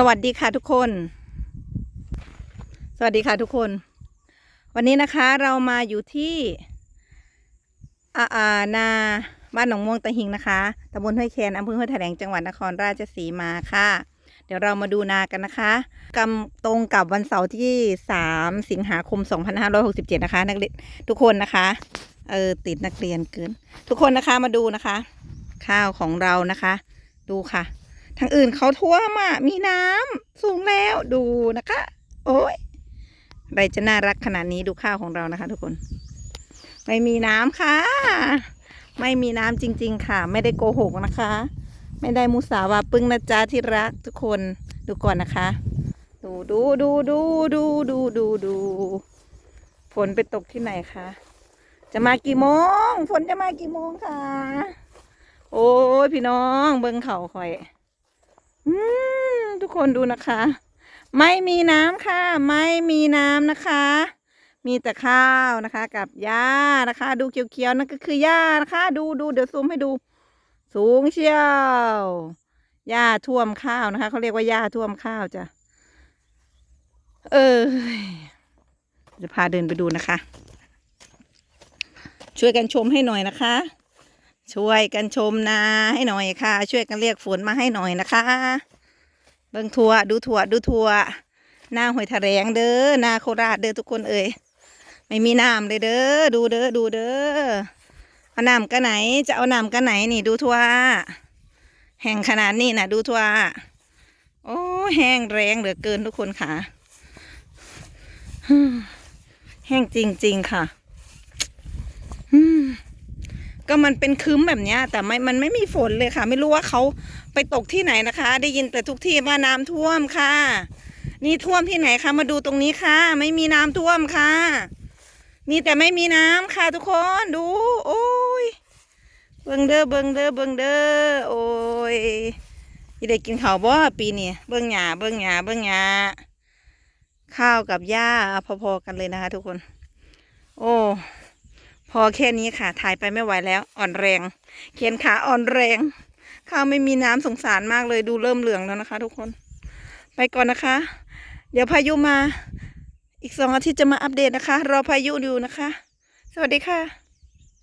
สวัสดีค่ะทุกคน สวัสดีค่ะทุกคน วันนี้นะคะเรามาอยู่ที่อาอานาบ้านหนองม่วงตะหิงนะคะตำบลห้วยแคนอำเภอห้วยแถลงจังหวัดนครราชสีมาค่ะ เดี๋ยวเรามาดูนากันนะคะกำตรงกับวันเสาร์ที่ 3 สิงหาคม 2567 นะคะ นักเรียนทุกคนนะคะเออติดนักเรียนเกิน ทุกคนนะคะมาดูนะคะ ข้าวของเรานะคะ ดูค่ะ ทางอื่นเขาท่วมอะมีน้ำสูงแล้วดูนะคะ โอ้ยอะไรจะน่ารักขนาดนี้ดูข้าวของเรานะคะ ทุกคน ไม่มีน้ำค่ะ ไม่มีน้ำจริง ๆ ค่ะ ไม่ได้โกหกนะคะ ไม่ได้มุสาวาปึ้งนะจ๊ะที่รักทุกคนดูก่อนนะคะ ดูดูดูดูดูดูดูดูฝนไปตกที่ไหนคะจะมากี่โมง ฝนจะมากี่โมงคะโอ้ยพี่น้องเบิ้งเขาคอย ทุกคนดูนะคะ ไม่มีน้ำค่ะ ไม่มีน้ำนะคะ มีแต่ข้าวนะคะ กับหญ้านะคะ ดูเขียวๆนั่นก็คือหญ้านะคะ ดูดูเดี๋ยวซูมให้ดู สูงเชียวหญ้าท่วมข้าวนะคะเขาเรียกว่าหญ้าท่วมข้าวจ้ะเออจะพาเดินไปดูนะคะ ช่วยกันชมให้หน่อยนะคะ ช่วยกันชมนาให้หน่อยค่ะ ช่วยกันเรียกฝนมาให้หน่อยนะคะ เบิ่งทัวดูทัวดูทัวหน้าหอยทะแรงเด้อหน้าโคราชเด้อทุกคนเอ่ยไม่มีน้ำเลยเด้อดูเด้อดูเด้อเอาน้ำกันไหนจะเอาน้ำกันไหนนี่ดูทัวแห้งขนาดนี้นะดูทัวโอ้แห้งแรงเหลือเกินทุกคนค่ะแห้งจริง ๆ ค่ะ ก็มันเป็นคืมแบบนี้แต่ไม่มันไม่มีฝนเลยค่ะ ไม่รู้ว่าเขาไปตกที่ไหนนะคะ ได้ยินแต่ทุกที่ว่าน้ำท่วมค่ะ นี่ท่วมที่ไหนคะมาดูตรงนี้ค่ะ ไม่มีน้ำท่วมค่ะมีแต่ไม่มีน้ำค่ะ ทุกคนดู โอ้ยเบิงเด้อเบิงเด้อเบิงเด้อโอ้ยยี่ได้กินข้าวบ่ปีนี้เบิงหยาเบิงหยาเบิงหยาข้าวกับหญ้าพอๆกันเลยนะคะ ทุกคน โอ้ พอแค่นี้ค่ะ ถ่ายไปไม่ไหวแล้ว อ่อนแรง เขียนขาอ่อนแรง ข้าวไม่มีน้ำสงสารมากเลยดูเริ่มเหลืองแล้วนะคะ ทุกคน ไปก่อนนะคะ เดี๋ยวพายุมา อีกสองอาทิตย์จะมาอัปเดตนะคะ รอพายุอยู่นะคะ สวัสดีค่ะ